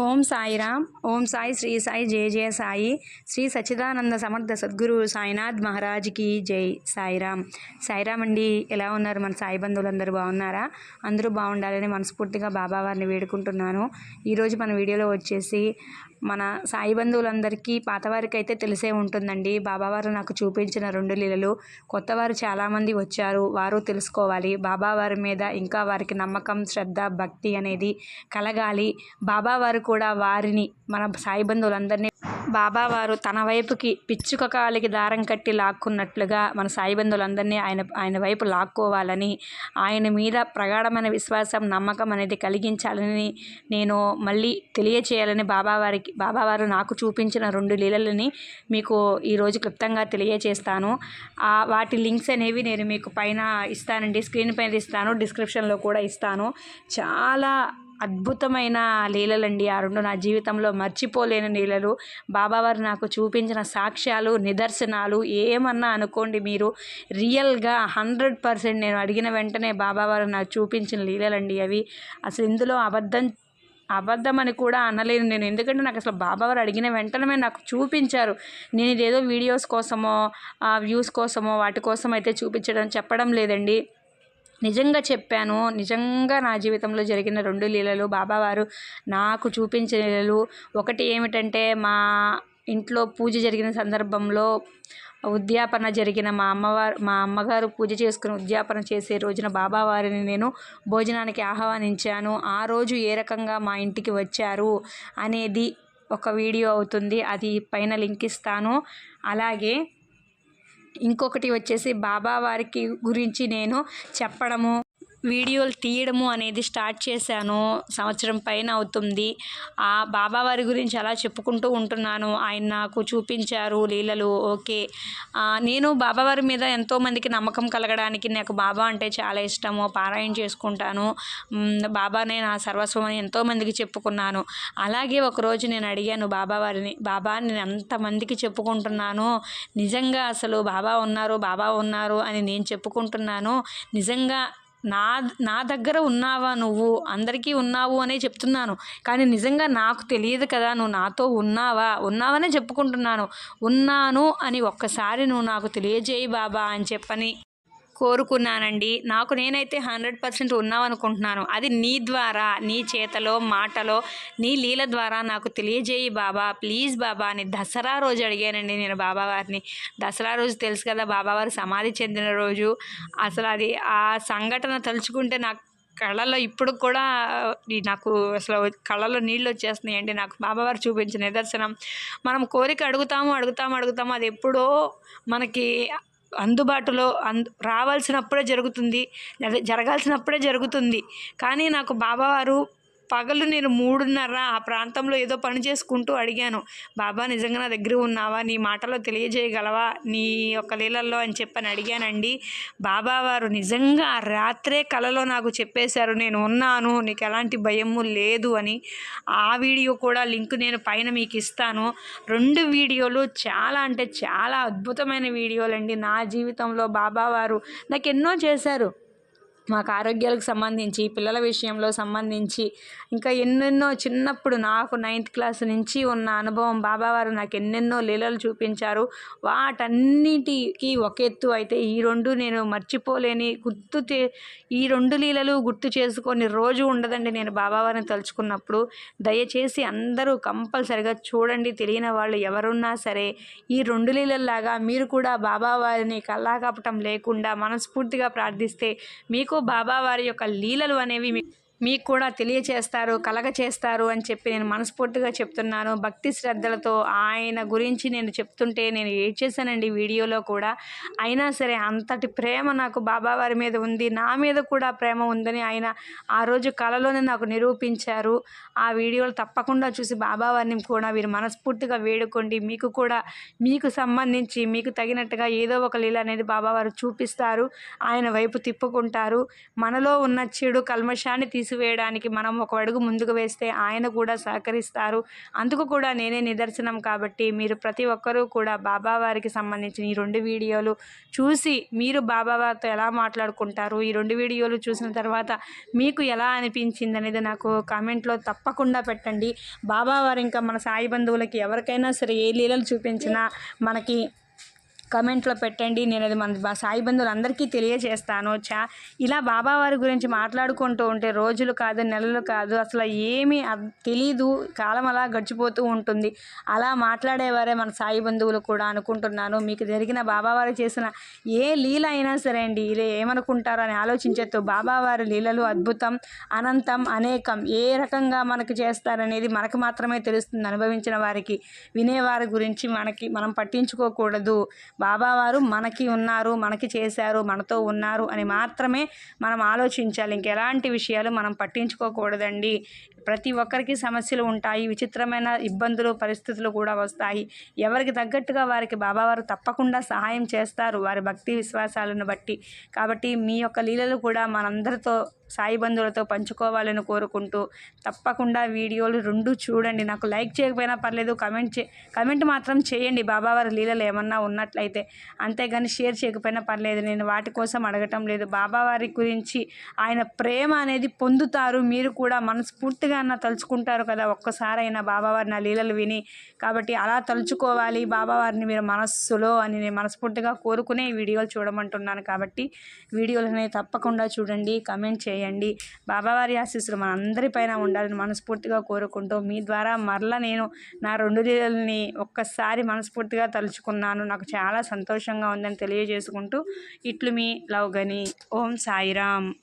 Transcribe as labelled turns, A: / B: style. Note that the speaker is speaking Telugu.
A: ఓం సాయిరామ్ ఓం సాయి శ్రీ సాయి జయ జయ సాయి. శ్రీ సచ్చిదానంద సమర్థ సద్గురు సాయినాథ్ మహారాజ్కి జై. సాయిరామ్. సాయిరామ్ అండి ఎలా ఉన్నారు మన సాయి బంధువులు బాగున్నారా? అందరూ బాగుండాలని మనస్ఫూర్తిగా బాబా వారిని వేడుకుంటున్నాను. ఈరోజు మన వీడియోలో వచ్చేసి మన సాయి బంధువులందరికీ పాతవారికి అయితే తెలిసే ఉంటుందండి. బాబావారు నాకు చూపించిన రెండు లీలలు. కొత్తవారు చాలామంది వచ్చారు. వారు తెలుసుకోవాలి. బాబావారి మీద ఇంకా వారికి నమ్మకం శ్రద్ధ భక్తి అనేది కలగాలి. బాబావారు కూడా వారిని మన సాయి బంధువులందరినీ బాబావారు తన వైపుకి పిచ్చుక కాలికి దారం కట్టి లాక్కున్నట్లుగా మన సాయిబంధులందరినీ ఆయన ఆయన వైపు లాక్కోవాలని ఆయన మీద ప్రగాఢమైన విశ్వాసం నమ్మకం అనేది కలిగించాలని నేను మళ్ళీ తెలియచేయాలని బాబావారికి బాబావారు నాకు చూపించిన రెండు లీలలని మీకు ఈరోజు క్లుప్తంగా తెలియచేస్తాను. ఆ వాటి లింక్స్ అనేవి నేను మీకు పైన ఇస్తానండి స్క్రీన్ పైన ఇస్తాను డిస్క్రిప్షన్లో కూడా ఇస్తాను. చాలా అద్భుతమైన లీలలండి. ఆ రెండు నా జీవితంలో మర్చిపోలేని లీలలు. బాబావారు నాకు చూపించిన సాక్ష్యాలు నిదర్శనాలు ఏమన్నా అనుకోండి మీరు రియల్గా హండ్రెడ్ పర్సెంట్ నేను అడిగిన వెంటనే బాబావారు నాకు చూపించిన లీలలండి అవి. అసలు ఇందులో అబద్ధం అబద్ధం అని కూడా అనలేను నేను. ఎందుకంటే నాకు అసలు బాబావారు అడిగిన వెంటనే నాకు చూపించారు. నేను ఇదేదో వీడియోస్ కోసమో వ్యూస్ కోసమో వాటి కోసం అయితే చూపించడం చెప్పడం లేదండి. నిజంగా చెప్పాను. నిజంగా నా జీవితంలో జరిగిన రెండు లీలలు బాబావారు నాకు చూపించిన లీలలు. ఒకటి ఏమిటంటే మా ఇంట్లో పూజ జరిగిన సందర్భంలో ఉద్యాపన జరిగిన మా అమ్మవారు మా అమ్మగారు పూజ చేసుకుని ఉద్యాపన చేసే రోజున బాబావారిని నేను భోజనానికి ఆహ్వానించాను. ఆ రోజు ఏ రకంగా మా ఇంటికి వచ్చారు అనేది ఒక వీడియో అవుతుంది. అది పైన లింక్ ఇస్తాను. అలాగే ఇంకొకటి వచ్చేసి బాబా వారికి గురించి నేను చెప్పడము. వీడియోలు తీయడము అనేది స్టార్ట్ చేశాను. సంవత్సరం పైన అవుతుంది. ఆ బాబావారి గురించి అలా చెప్పుకుంటూ ఉంటున్నాను. ఆయన నాకు చూపించారు లీలలు. ఓకే. నేను బాబావారి మీద ఎంతోమందికి నమ్మకం కలగడానికి నాకు బాబా అంటే చాలా ఇష్టము. పారాయణ చేసుకుంటాను. బాబానే నా సర్వస్వం అని ఎంతోమందికి చెప్పుకున్నాను. అలాగే ఒకరోజు నేను అడిగాను బాబావారిని బాబా నేను అంతమందికి చెప్పుకుంటున్నాను? నిజంగా అసలు బాబా ఉన్నారు బాబా ఉన్నారు అని నేను చెప్పుకుంటున్నాను. నిజంగా నా నా దగ్గర ఉన్నావా నువ్వు? అందరికీ ఉన్నావు అనే చెప్తున్నాను. కానీ నిజంగా నాకు తెలియదు కదా నువ్వు నాతో ఉన్నావా? ఉన్నావనే చెప్పుకుంటున్నాను. ఉన్నాను అని ఒక్కసారి నువ్వు నాకు తెలియజేయి బాబా అని చెప్పని కోరుకున్నానండి. నాకు నేనైతే హండ్రెడ్ పర్సెంట్ ఉన్నావనుకుంటున్నాను. అది నీ ద్వారా నీ చేతలో మాటలో నీ లీల ద్వారా నాకు తెలియజేయి బాబా. ప్లీజ్ బాబా అని దసరా రోజు అడిగానండి నేను బాబావారిని దసరా రోజు తెలుసు కదా బాబావారు సమాధి చెందిన రోజు. అసలు అది ఆ సంఘటన తలుచుకుంటే నాకు కళ్ళలో ఇప్పుడు కూడా నాకు అసలు కళ్ళలో నీళ్ళు వచ్చేస్తున్నాయండి. నాకు బాబావారు చూపించిన నిదర్శనం. మనం కోరిక అడుగుతాము అడుగుతాము అడుగుతాము. అది ఎప్పుడో మనకి అందుబాటులో అంద రావాల్సినప్పుడే జరుగుతుంది జరగాల్సినప్పుడే జరుగుతుంది. కానీ నాకు బాబావారు పగలు నేను మూడున్నర ఆ ప్రాంతంలో ఏదో పని చేసుకుంటూ అడిగాను. బాబా నిజంగా నా దగ్గర ఉన్నావా? నీ మాటలో తెలియజేయగలవా? నీ యొక్క లీలల్లో అని చెప్పని అడిగానండి. బాబా వారు నిజంగా రాత్రే కలలో నాకు చెప్పేశారు నేను ఉన్నాను నీకు ఎలాంటి భయము లేదు అని. ఆ వీడియో కూడా లింక్ నేను పైన మీకు ఇస్తాను. రెండు వీడియోలు చాలా అంటే చాలా అద్భుతమైన వీడియోలు అండి నా జీవితంలో బాబావారు నాకు ఎన్నో చేశారు. మాకు ఆరోగ్యాలకు సంబంధించి పిల్లల విషయంలో సంబంధించి ఇంకా ఎన్నెన్నో చిన్నప్పుడు నాకు నైన్త్ క్లాస్ నుంచి ఉన్న అనుభవం బాబావారు నాకు ఎన్నెన్నో లీలలు చూపించారు. వాటన్నిటికీ ఒక ఎత్తు అయితే ఈ రెండు నేను మర్చిపోలేని గుర్తు ఈ రెండు లీలలు గుర్తు చేసుకొని రోజు ఉండదండి నేను బాబావారిని తలుచుకున్నప్పుడు. దయచేసి అందరూ కంపల్సరిగా చూడండి తెలియని వాళ్ళు ఎవరున్నా సరే. ఈ రెండు లీలల్లాగా మీరు కూడా బాబావారిని కల్లాకపటం లేకుండా మనస్ఫూర్తిగా ప్రార్థిస్తే మీకు మీకు బాబావారి యొక్క లీలలు అనేవి మీకు కూడా తెలియచేస్తారు కలగ చేస్తారు అని చెప్పి నేను మనస్ఫూర్తిగా చెప్తున్నాను. భక్తి శ్రద్ధలతో ఆయన గురించి నేను చెప్తుంటే నేను ఏడ్చేసానండి వీడియోలో కూడా. అయినా సరే అంతటి ప్రేమ నాకు బాబావారి మీద ఉంది. నా మీద కూడా ప్రేమ ఉందని ఆయన ఆ రోజు కళలోనే నాకు నిరూపించారు. ఆ వీడియోలు తప్పకుండా చూసి బాబావారిని కూడా వీరు మనస్ఫూర్తిగా వేడుకోండి. మీకు కూడా మీకు సంబంధించి మీకు తగినట్టుగా ఏదో ఒక లీల అనేది బాబావారు చూపిస్తారు. ఆయన వైపు తిప్పుకుంటారు. మనలో ఉన్న చెడు కల్మషాన్ని తీసి తీసివేయడానికి మనం ఒక అడుగు ముందుకు వేస్తే ఆయన కూడా సహకరిస్తారు. అందుకు కూడా నేనే నిదర్శనం కాబట్టి మీరు ప్రతి ఒక్కరూ కూడా బాబావారికి సంబంధించిన ఈ రెండు వీడియోలు చూసి మీరు బాబా వారితో ఎలా మాట్లాడుకుంటారు? ఈ రెండు వీడియోలు చూసిన తర్వాత మీకు ఎలా అనిపించింది అనేది నాకు కామెంట్లో తప్పకుండా పెట్టండి. బాబావారు ఇంకా మన సాయి బంధువులకి ఎవరికైనా సరే ఏ లీలలు చూపించినా మనకి కమెంట్లో పెట్టండి. నేను అది మన బా- సాయి బంధువులందరికీ తెలియజేస్తాను. చా ఇలా బాబావారి గురించి మాట్లాడుకుంటూ ఉంటే రోజులు కాదు నెలలు కాదు అసలు ఏమీ తెలీదు. కాలం అలా గడిచిపోతూ ఉంటుంది. అలా మాట్లాడేవారే మన సాయి బంధువులు కూడా అనుకుంటున్నాను. మీకు జరిగిన బాబావారు చేసిన ఏ లీల అయినా సరే అండి ఇలా ఏమనుకుంటారో అని ఆలోచించొద్దు బాబావారి లీలలు అద్భుతం అనంతం అనేకం ఏ రకంగా మనకు చేస్తారనేది మనకు మాత్రమే తెలుస్తుంది. అనుభవించిన వారికి వినేవారి గురించి మనకి మనం పట్టించుకోకూడదు. బాబావారు మనకి ఉన్నారు మనకి చేశారు మనతో ఉన్నారు అని మాత్రమే మనం ఆలోచించాలి. ఇంకెలాంటి విషయాలు మనం పట్టించుకోకూడదండి. ప్రతి ఒక్కరికి సమస్యలు ఉంటాయి విచిత్రమైన ఇబ్బందులు పరిస్థితులు కూడా వస్తాయి. ఎవరికి తగ్గట్టుగా వారికి బాబావారు తప్పకుండా సహాయం చేస్తారు వారి భక్తి విశ్వాసాలను బట్టి. కాబట్టి మీ యొక్క లీలలు కూడా మనందరితో సాయి బంధువులతో పంచుకోవాలని కోరుకుంటూ తప్పకుండా వీడియోలు రెండు చూడండి. నాకు లైక్ చేయకపోయినా పర్లేదు కమెంట్ చే కమెంట్ మాత్రం చేయండి. బాబావారి లీలలు ఏమన్నా ఉన్నట్లయితే అంతేగాని షేర్ చేయకపోయినా పర్లేదు నేను వాటి కోసం అడగటం లేదు. బాబావారి గురించి ఆయన ప్రేమ అనేది పొందుతారు. మీరు కూడా మనస్ఫూర్తిగా అన్న తలుచుకుంటారు కదా ఒక్కసారైనా బాబావారి నా లీలలు విని. కాబట్టి అలా తలుచుకోవాలి. బాబావారిని మీరు మనస్సులో అని నేను మనస్ఫూర్తిగా కోరుకునే వీడియోలు చూడమంటున్నాను. కాబట్టి వీడియోలని తప్పకుండా చూడండి కమెంట్ చేయండి. బాబావారి ఆశీస్సులు మనందరిపైన ఉండాలని మనస్ఫూర్తిగా కోరుకుంటూ మీ ద్వారా మరలా నేను నా రెండు లీలల్ని ఒక్కసారి మనస్ఫూర్తిగా తలుచుకున్నాను. నాకు చాలా సంతోషంగా ఉందని తెలియజేసుకుంటూ ఇట్లు మీ లవ్ గని. ఓం సాయిరామ్.